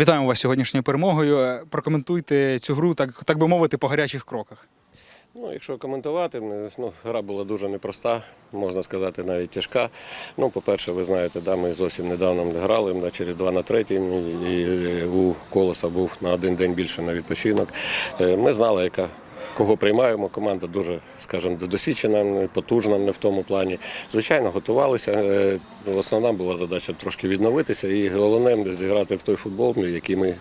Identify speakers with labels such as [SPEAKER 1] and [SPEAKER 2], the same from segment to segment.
[SPEAKER 1] Вітаємо вас сьогоднішньою перемогою. Е, Прокоментуйте цю гру, так, так би мовити, по гарячих кроках.
[SPEAKER 2] Ну, якщо коментувати, ну, гра була дуже непроста, можна сказати, навіть тяжка. Ну, по-перше, ви знаєте, да, ми зовсім недавно не грали да, через 2 на 3, і, і у колоса був на один день більше на відпочинок. Е, Ми знали, яка. Кого приймаємо, команда дуже, скажімо, досвідчена, потужна не в тому плані. Звичайно, готувалися. Е, Основна була задача трошки відновитися і головне зіграти в той футбол, який ми е,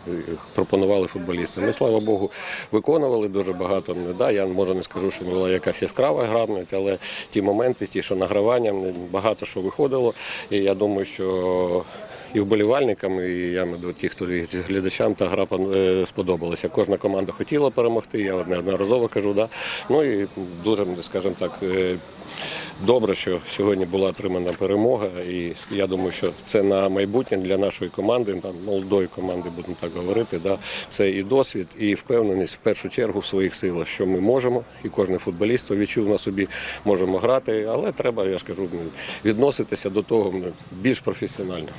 [SPEAKER 2] пропонували футболістам. Ми, слава Богу, виконували дуже багато. Да, я може не скажу, що була якась яскрава гра, але ті моменти, ті, що награвання, багато що виходило. І я думаю, що і вболівальникам, і я до ті, хто глядачам та гра е, сподобалася. Кожна команда хотіла перемогти, я неодноразово кажу. Да. Ну і дуже, скажімо так, е, добре, що сьогодні була отримана перемога. І я думаю, що це на майбутнє для нашої команди, там, молодої команди, будемо так говорити. Да. Це і досвід, і впевненість в першу чергу в своїх силах, що ми можемо, і кожен футболіст відчув на собі, можемо грати, але треба, я ж кажу, відноситися до того ну, більш професіонально.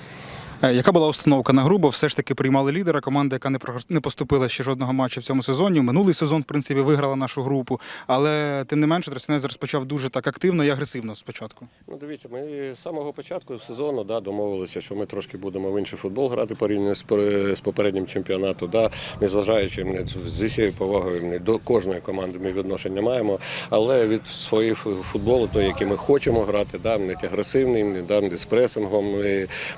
[SPEAKER 1] Е, Яка була установка на гру? Бо все ж таки приймали лідера команда, яка не поступила ще жодного матчу в цьому сезоні. Минулий сезон, в принципі, виграла нашу групу, але тим не менше Тростянець розпочав дуже так активно і агресивно спочатку.
[SPEAKER 2] Ну, дивіться, ми з самого початку сезону да, домовилися, що ми трошки будемо в інший футбол грати порівняно з, пер- з попереднім чемпіонатом. Да, незважаючи не, з усією повагою до кожної команди ми відношення маємо, але від своєї футболу, той, який ми хочемо грати, да, агресивний, да, з пресингом,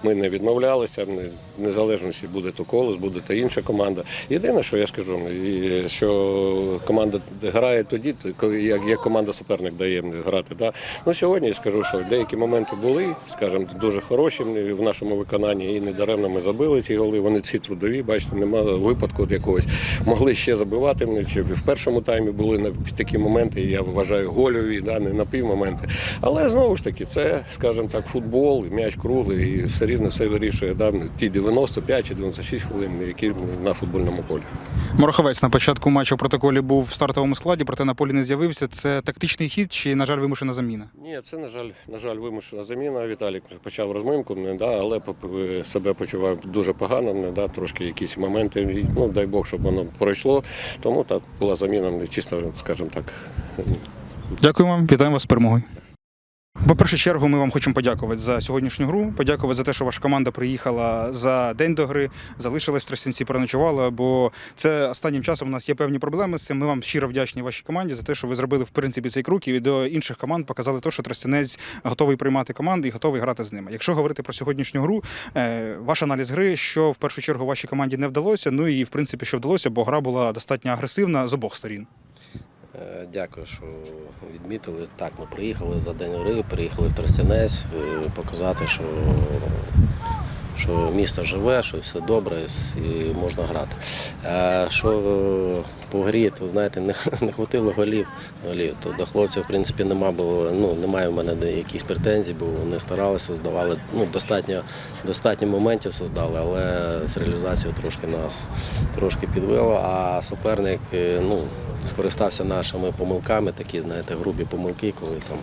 [SPEAKER 2] ми, не відмовлялися. Не, незалежності буде то колос, буде то інша команда. Єдине, що я скажу, і що команда грає тоді, як, як команда суперник дає грати. Да. Ну, сьогодні я скажу, що деякі моменти були, скажімо, дуже хороші в нашому виконанні, і недаремно ми забили ці голи. Вони ці трудові, бачите, немає випадку якогось. Могли ще забивати. Чи в першому таймі були такі моменти, я вважаю, гольові, да, не на півмоменти. Але знову ж таки, це, скажімо так, футбол, м'яч круглий, і все рівно все вирішує да, ті 95 чи 96 хвилин, які на футбольному полі.
[SPEAKER 1] Мороховець на початку матчу в протоколі був в стартовому складі, проте на полі не з'явився. Це тактичний хід чи, на жаль, вимушена заміна?
[SPEAKER 2] Ні, це на жаль, на жаль, вимушена заміна. Віталік почав розминку, не да, але себе почував дуже погано, не да, трошки якісь моменти. Ну дай Бог, щоб воно пройшло. Тому так була заміна, чисто, скажімо так.
[SPEAKER 1] Дякую вам, вітаємо вас з перемогою. По першу чергу, ми вам хочемо подякувати за сьогоднішню гру. Подякувати за те, що ваша команда приїхала за день до гри, залишилась в Тростянці, переночувала. Бо це останнім часом у нас є певні проблеми з цим. Ми вам щиро вдячні вашій команді за те, що ви зробили в принципі цей крок і до інших команд показали те, що Тростянець готовий приймати команди і готовий грати з ними. Якщо говорити про сьогоднішню гру, е, ваш аналіз гри, що в першу чергу вашій команді не вдалося. Ну і в принципі, що вдалося, бо гра була достатньо агресивна з обох сторін.
[SPEAKER 3] Е, Дякую, що відмітили. Так, ми приїхали за день гри, приїхали в Тростянець, е, показати, що, що місто живе, що все добре і можна грати. А що е, по грі, то знаєте, не, не хватило голів. голів. То до хлопців, в принципі, нема було, ну, немає в мене якихось претензій, бо вони старалися, здавали. Ну, достатньо, достатньо моментів создали, але з реалізацією трошки нас трошки підвело, а суперник е, ну, скористався нашими помилками, такі, знаєте, грубі помилки, коли там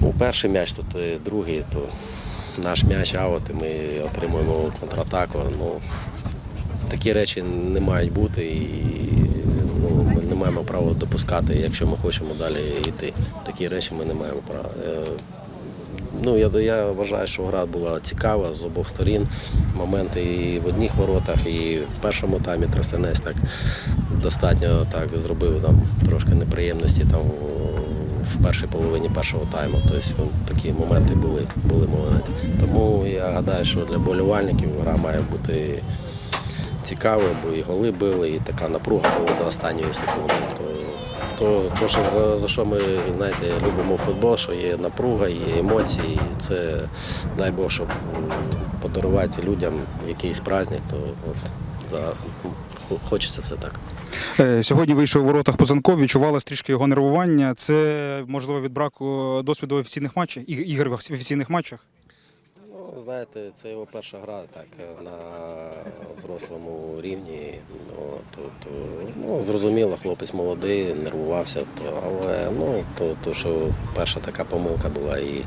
[SPEAKER 3] ну, перший м'яч, е, другий, то наш м'яч аут, і ми отримуємо контратаку. Ну, такі речі не мають бути і ну, ми не маємо права допускати, якщо ми хочемо далі йти. Такі речі ми не маємо права. Е, Ну, я, я вважаю, що гра була цікава з обох сторін. Моменти і в одних воротах, і в першому таймі Тростянець так достатньо так зробив там трошки неприємності там в першій половині першого тайму. Тобто такі моменти були, були моменти. Тому я гадаю, що для болівальників гра має бути цікавою, бо і голи били, і така напруга була до останньої секунди. То, то, то що за, за що ми знаєте, любимо футбол, що є напруга, є емоції, і це дай Бог, щоб подарувати людям якийсь праздник, то от за, хочеться це так.
[SPEAKER 1] Е, Сьогодні вийшов у воротах Позанков, відчувалось трішки його нервування. Це можливо від браку досвіду в офіційних матчах, ігор в офіційних матчах.
[SPEAKER 3] Знаєте, це його перша гра так, на, з дорослому рівні. Ну, то, то, ну, зрозуміло, хлопець молодий, нервувався, то, але ну, то, то, що перша така помилка була і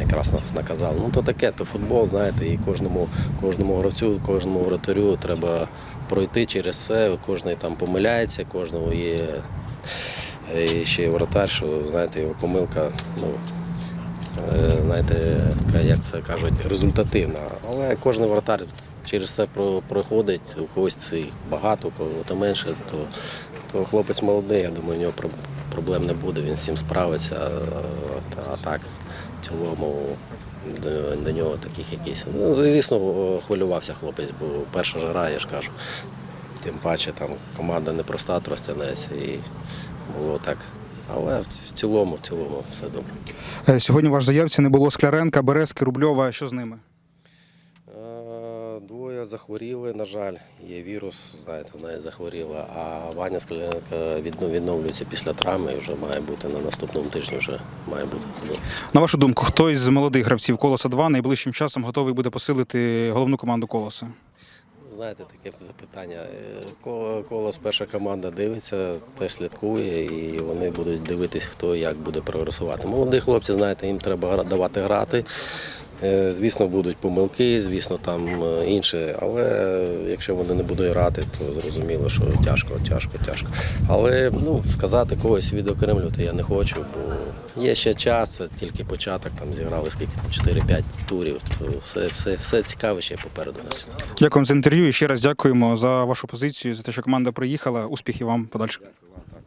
[SPEAKER 3] якраз нас наказали. Ну то таке, то футбол, знаєте, і кожному, кожному гравцю, кожному вратарю треба пройти через це, кожен там помиляється, кожного є і ще й вратар, що знаєте, його помилка, ну, е, знаєте, як це кажуть, результативна. Але кожен вратар через це проходить, у когось це їх багато, у кого-то менше, то, то хлопець молодий, я думаю, у нього проблем не буде, він з цим справиться. А так, в цілому до, до нього таких якісь. Ну, звісно, хвилювався хлопець, бо перша жара, я ж кажу. Тим паче там команда непроста Тростянець і було так. Але в цілому, в цілому все добре.
[SPEAKER 1] Е, Сьогодні в вашій заявці не було Скляренка, Березки, Рубльова. Що з ними?
[SPEAKER 3] Е, Двоє захворіли, на жаль, є вірус, знаєте, вона і захворіла, а Ваня Скляренко відно- відновлюється після травми і вже має бути на наступному тижні вже має бути.
[SPEAKER 1] На вашу думку, хто із молодих гравців Колоса 2 найближчим часом готовий буде посилити головну команду Колоса?
[SPEAKER 3] Знаєте, таке запитання. Е, Ко- Колос перша команда дивиться, теж слідкує, і вони будуть дивитись, хто як буде прогресувати. Молоді хлопці, знаєте, їм треба давати грати. Е, Звісно, будуть помилки, звісно, там е, інше. Але якщо вони не будуть грати, то зрозуміло, що тяжко, тяжко, тяжко. Але ну, сказати когось відокремлювати я не хочу, бо є ще час, це тільки початок, там зіграли скільки там 4-5 турів, то все, все, все цікаве ще попереду нас.
[SPEAKER 1] Дякую за інтерв'ю і ще раз дякуємо за вашу позицію, за те, що команда приїхала. Успіхів вам подальших.